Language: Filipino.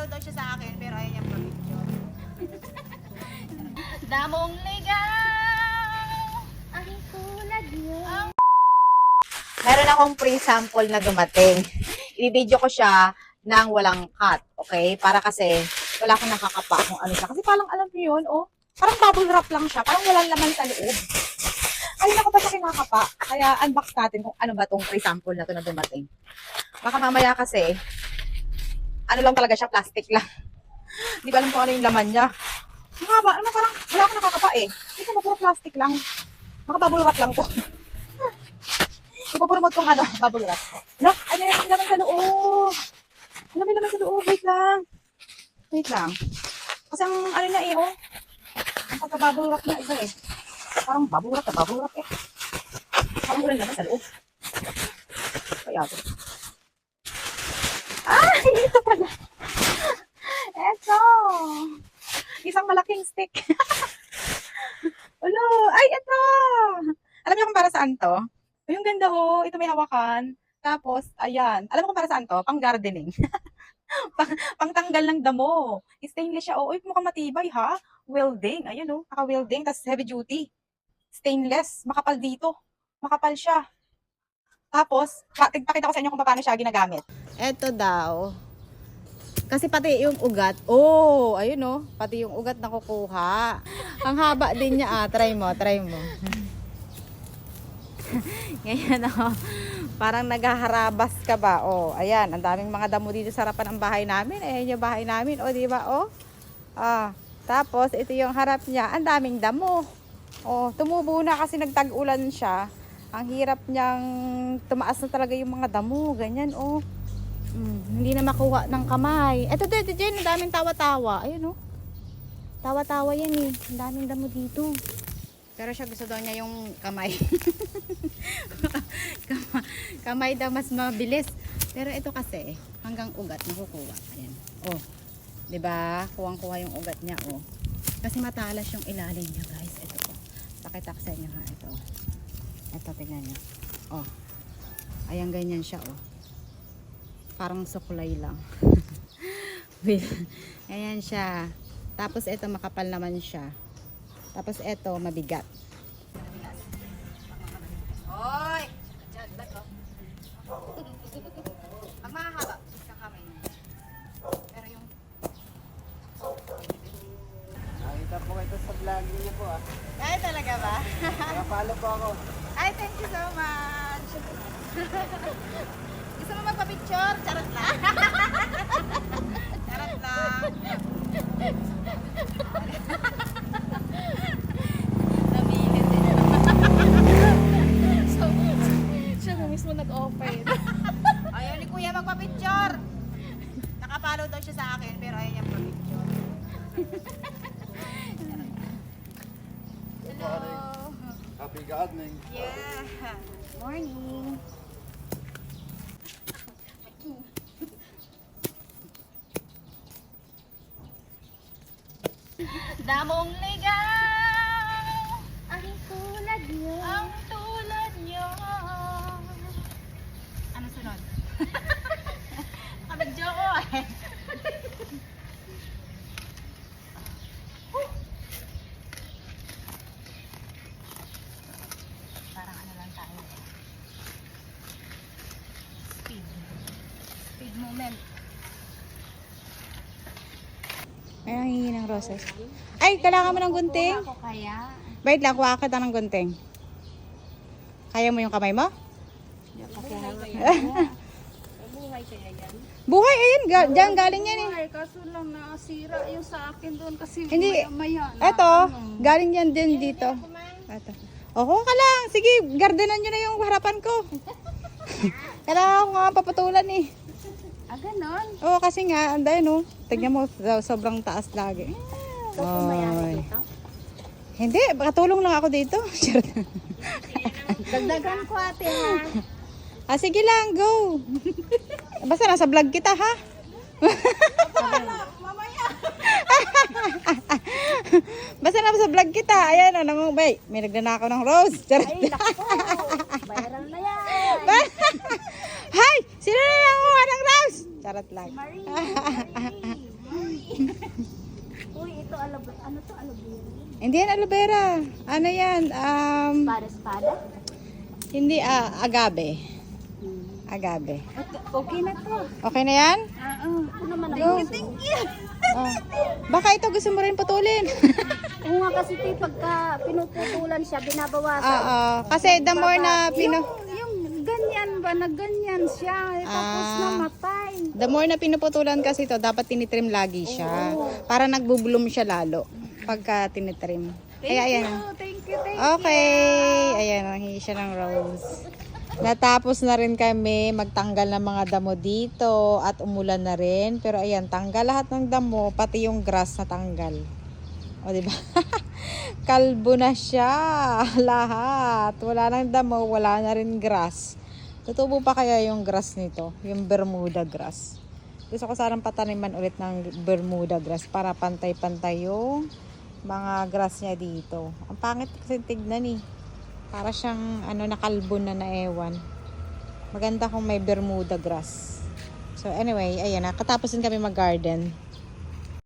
Nakapalo daw siya sa akin, pero ayaw niya picture. Damong ligaw! Ang tulad niyo. Ang Meron akong free sample na dumating. I-video ko siya nang walang cut, okay? Para kasi wala akong nakakapa kung ano siya. Kasi parang alam niyo yun, oh. Parang bubble wrap lang siya. Parang walang laman sa loob. Ay, ako pa siya kinakapa. Kaya unbox natin kung ano ba tong free sample na to na dumating. Baka mamaya kasi, ano lang talaga siya, plastic lang. Hindi ba alam kung ano yung laman niya. Ang haba, ano parang wala akong nakakapa eh. Hindi ko puro plastic lang. Baka bubble wrap lang to. Ipapromote kong ano, bubble wrap. No, ano yung laman sa loob? Ano may laman sa loob? Wait lang. Wait lang. Kasi ang ano na eh, oh. Ang pagka-bubble na iba eh. Parang bubble wrap na bubble eh. Parang wala laman sa loob. Kaya ito. Ah, ito pala. Eto. Isang malaking stick. Ulo, ay, ito. Alam niyo kung para saan to? Yung ganda ho, ito may hawakan. Tapos, ayan. Alam mo kung para saan to? Pang gardening. pang, pangtanggal ng damo. Stainless siya. Oo, Uy, mukhang matibay ha. Welding. Ayan o, naka-welding. Tapos heavy duty. Stainless. Makapal dito. Makapal siya. Tapos, pa- tigpakita ko sa inyo kung paano siya ginagamit. Eto daw. Kasi pati yung ugat, oh, ayun oh, pati yung ugat nakukuha. Ang haba din niya ah, try mo, try mo. Ngayon oh, parang naghaharabas ka ba? Oh, ayan, ang daming mga damo dito sa harapan ng bahay namin. Ayan yung bahay namin, oh, di ba? Oh. Ah, tapos ito yung harap niya, ang daming damo. Oh, tumubo na kasi nagtag-ulan siya. Ang hirap niyang tumaas na talaga yung mga damo, ganyan oh. Mm, hindi na makuha ng kamay. Eto, dito, dyan, ang daming tawa-tawa. Ayun, oh. Tawa-tawa yan, eh. Ang daming damo dito. Pero siya gusto daw niya yung kamay. kamay, daw mas mabilis. Pero ito kasi, hanggang ugat nakukuha. Ayan. Oh. 'Di ba? Kuwang-kuha yung ugat niya, oh. Kasi matalas yung ilalim niya, guys. Ito, oh. Pakita ko sa inyo, ha. Ito. Ito, tingnan niyo. Oh. Ayan, ganyan siya, oh parang suklay lang. Ayan siya. Tapos ito makapal naman siya. Tapos ito mabigat. Hoy! Diyan, ba't oh? Pag kamay niya. Pero yung... Nakita po kayo sa vlog niyo po ah. Ay, talaga ba? Nakapalo po ako. Ay, thank you so much. Gusto mo magpa-picture? Charot lang. Charot lang. So, siya na mismo nag-offer. Ayaw ni Kuya magpa-picture. Nakapalo daw siya sa akin, pero ayaw niya magpa-picture. Happy gardening. Yeah. Morning. Damong ligaw, Ang tulad niyo. ang tulad niyo. Ano sunod? Kabadyo ko eh. Parang ano lang tayo. Speed. Moment. Ay, nangihingi ng roses. Ay, kailangan mo ng gunting? Ako kaya. Wait lang, kuha kita ng gunting. Kaya mo yung kamay mo? Buhay kaya yan. Buhay, ayun. Ga- diyan galing yan eh. Buhay, kaso lang nasira yung sa akin doon kasi Hindi. maya na. Eto, ano. galing yan din dito. Eto. O, kuha ka lang. Sige, gardenan nyo na yung harapan ko. Kailangan ko nga papatulan eh. Ah, ganon. Oo, kasi nga, anday no. Tignan mo, so- sobrang taas lagi. Ay. mayari dito. Hindi, katulong lang ako dito. Dagdagan ko ate ha. ah, sige lang, go. Basta nasa vlog kita, ha? Basta nasa vlog kita. Ayan, namang, bay, may nagnanakaw ng rose. Ay, naku. Charot lang. Si Marie! Marie! Uy, ito aloe Ano to aloe vera? Hindi yan aloe vera. Ano yan? Um, espada, espada? Hindi, ah, uh, agave. Hmm. Agave. Okay na to. Okay na yan? Oo. Uh, uh, naman thank you, thank you. oh. Baka ito gusto mo rin putulin. Oo nga kasi pagka pinuputulan siya, binabawasan. Oo, kasi the more na pinu... Yung, yung ganyan ba, na ganyan siya. eh, Tapos Ah. namatay. The more na pinuputulan kasi to, dapat tinitrim lagi siya. Para nagbubloom siya lalo pagka tinitrim. Kaya ayan. Oh, thank you, thank Okay. Ayan, nahingi siya ng rose. Natapos na rin kami magtanggal ng mga damo dito at umulan na rin. Pero ayan, tanggal lahat ng damo, pati yung grass na tanggal. O, di ba? Kalbo na siya. Lahat. Wala nang damo, wala na rin grass. Tutubo pa kaya yung grass nito? Yung Bermuda grass. Gusto ko sarang pataniman ulit ng Bermuda grass para pantay-pantay yung mga grass niya dito. Ang pangit kasi tignan eh. Para siyang ano nakalbo na na ewan. Maganda kung may Bermuda grass. So anyway, ayan na. Katapos din kami mag-garden.